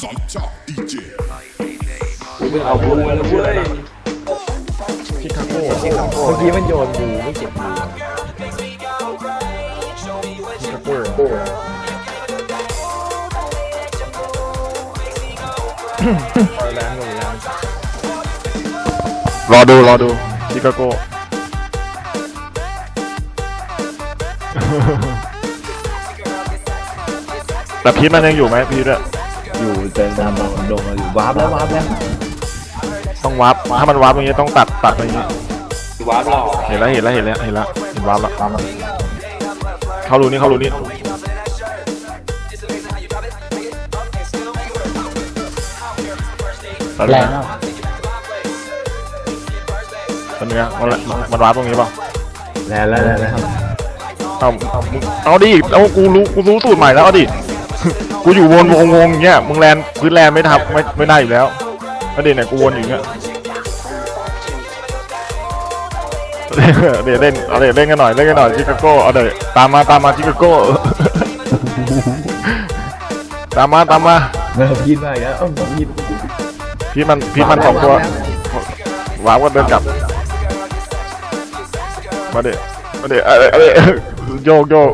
Top DJ. มึงเอาบูมาแล้วเว้ยชิคาโก้เมื่อกี้มันโยนบูไม่เก็บบูชิคาโก้ปล่อยแรงลงแรงรอดูรอดูชิคาโก้แต่พีทมันยังอยู่ไหมพีทอะ อยู่เจนดำมันลงมาอยู่วาร์ปแล้ววาร์ปแล้วต้องวาร์ปถ้ามันวาร์ปอย่างเงี้ยต้องตัดตัดอะไรอย่างเงี้ยวาร์ปหรอเห็นแล้วเห็นแล้วเห็นแล้วเห็นแล้วเห็นวาร์ปแล้วเข้ารูนี่เข้ารูนี่ตัดแรแรงงอะตัดเนื้อมันมันวาร์ปตรงนี้เปล่าแล้วแล้วแล้วแล้วเอาเอาดิเอากูรู้กูรู้สูตรใหม่แล้วเอาดิ กูอยู่วนวงวงอย่างเงี้ยมึงแลนพื้นแลนไม่ทับไม่ไม่ได้อยู่แล้วแล้วเดี๋ยวเนี่ยกูวนอยู่อย่างเงี้ยเดี๋ยวเล่นเอาเดี๋ยวเล่นกันหน่อยเล่นกันหน่อยชิคาโก้เอาเดี๋ยวตามมาตามมาชิคาโก้ตามมาตามมาเออพีดมาอีกแล้วเอ้าพีดพี่มันพี่มันสองตัววางก็เดินกลับมาเดี๋ยวมาเดี๋ยวเอาเดี๋ยวเอาเดี๋ยวโยกโยก